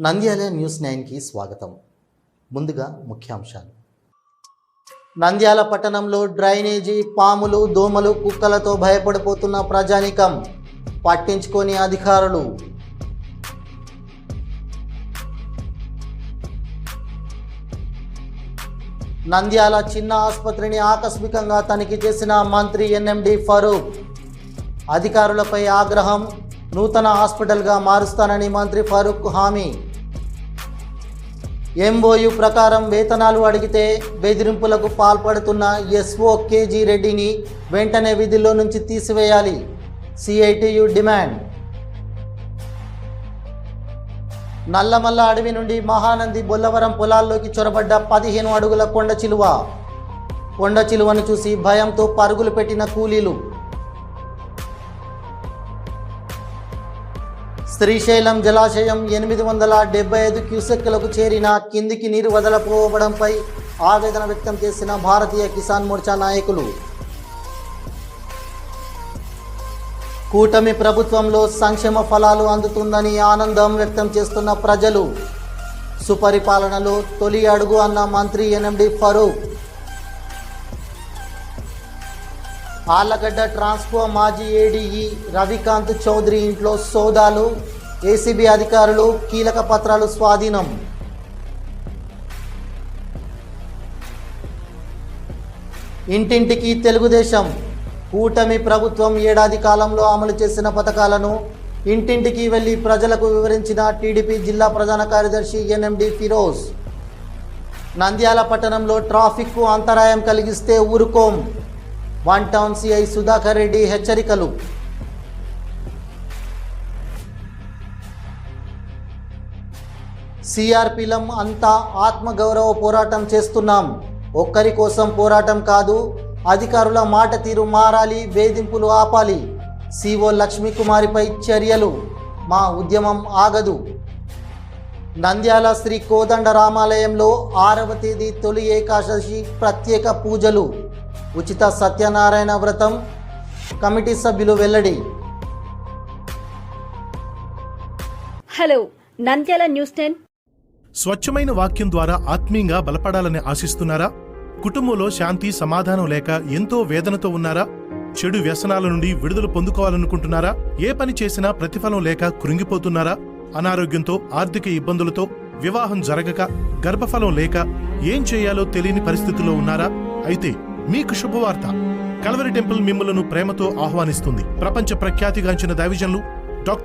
Nandyal news నైన్కి స్వాగతం. ముందుగా ముఖ్యాంశాలు. నంద్యాల పట్టణంలో డ్రైనేజీ పాములు దోమలు కుక్కలతో భయపడిపోతున్న ప్రజానికం పట్టించుకొని అధికారులు. నంద్యాల చిన్న ఆసుపత్రిని ఆకస్మికంగా తనిఖీ చేసిన మంత్రి ఎన్ఎండి ఫరూక్. అధికారులపై ఆగ్రహం నూతన హాస్పిటల్గా మారుస్తానని మంత్రి ఫరూక్ హామీ. ఎంఓయు ప్రకారం వేతనాలు అడిగితే బెదిరింపులకు పాల్పడుతున్న ఎస్ఓ కేజీ రెడ్డిని వెంటనే విధుల్లో నుంచి తీసివేయాలి. CITU demand. నల్లమల్ల అడవి నుండి మహానంది బొల్లవరం పొలాల్లోకి చొరబడ్డ పదిహేను అడుగుల కొండ చిలువ. కొండ చిలువను చూసి భయంతో పరుగులు పెట్టిన కూలీలు. శ్రీశైలం జలాశయం ఎనిమిది వందల డెబ్బై ఐదు క్యూసెక్లకు చేరిన కిందికి నీరు వదలపోవడంపై ఆవేదన వ్యక్తం చేసిన భారతీయ కిసాన్ మోర్చా నాయకులు. కూటమి ప్రభుత్వంలో సంక్షేమ ఫలాలు అందుతుందని ఆనందం వ్యక్తం చేస్తున్న ప్రజలు. సుపరిపాలనలో తొలి అడుగు అన్న మంత్రి ఎన్ఎండి ఫరూక్ ఆళ్ళగడ్డ ట్రాన్స్కో మాజీ ఏడీఈ రవికాంత్ చౌదరి ఇంట్లో సోదాలు. ఏసీబీ అధికారులు కీలక పత్రాలు స్వాధీనం. ఇంటింటికి తెలుగుదేశం. కూటమి ప్రభుత్వం ఏడాది కాలంలో అమలు చేసిన పథకాలను ఇంటింటికి వెళ్ళి ప్రజలకు వివరించిన టీడీపీ జిల్లా ప్రధాన కార్యదర్శి ఎన్ఎండి ఫిరోజ్. నంద్యాల పట్టణంలో ట్రాఫిక్కు అంతరాయం కలిగిస్తే ఊరుకోం. One town CI Sudhakar Reddy హెచ్చరికలు. సిఆర్పిలం అంతా ఆత్మగౌరవ పోరాటం చేస్తున్నాం. ఒక్కరి కోసం పోరాటం కాదు అధికారుల మాట తీరు మారాలి వేధింపులు ఆపాలి. సిఓ లక్ష్మీకుమారిపై చర్యలు. మా ఉద్యమం ఆగదు. నంద్యాల శ్రీ కోదండ రామాలయంలో ఆరవ తేదీ తొలి ఏకాదశి ప్రత్యేక పూజలు. ఉచిత సత్యనారాయణ వ్రతం కమిటీ సభ్యులు వెల్లడి. Hello Nandyal news ten. స్వచ్ఛమైన వాక్యం ద్వారా ఆత్మీయంగా బలపడాలని ఆశిస్తున్నారా? కుటుంబంలో శాంతి సమాధానం లేక ఎంతో వేదనతో ఉన్నారా? చెడు వ్యసనాల నుండి విడుదల పొందుకోవాలనుకుంటున్నారా? ఏ పని చేసినా ప్రతిఫలం లేక కృంగిపోతున్నారా? అనారోగ్యంతో ఆర్థిక ఇబ్బందులతో వివాహం జరగక గర్భఫలం లేక ఏం చేయాలో తెలియని పరిస్థితిలో ఉన్నారా? అయితే మీకు శుభవార్త. కలవరి టెంపుల్ మిమ్మలను ప్రేమతో ఆహ్వానిస్తుంది. ప్రపంచ ప్రఖ్యాతిగాంచిన దైవజనులు డాక్టర్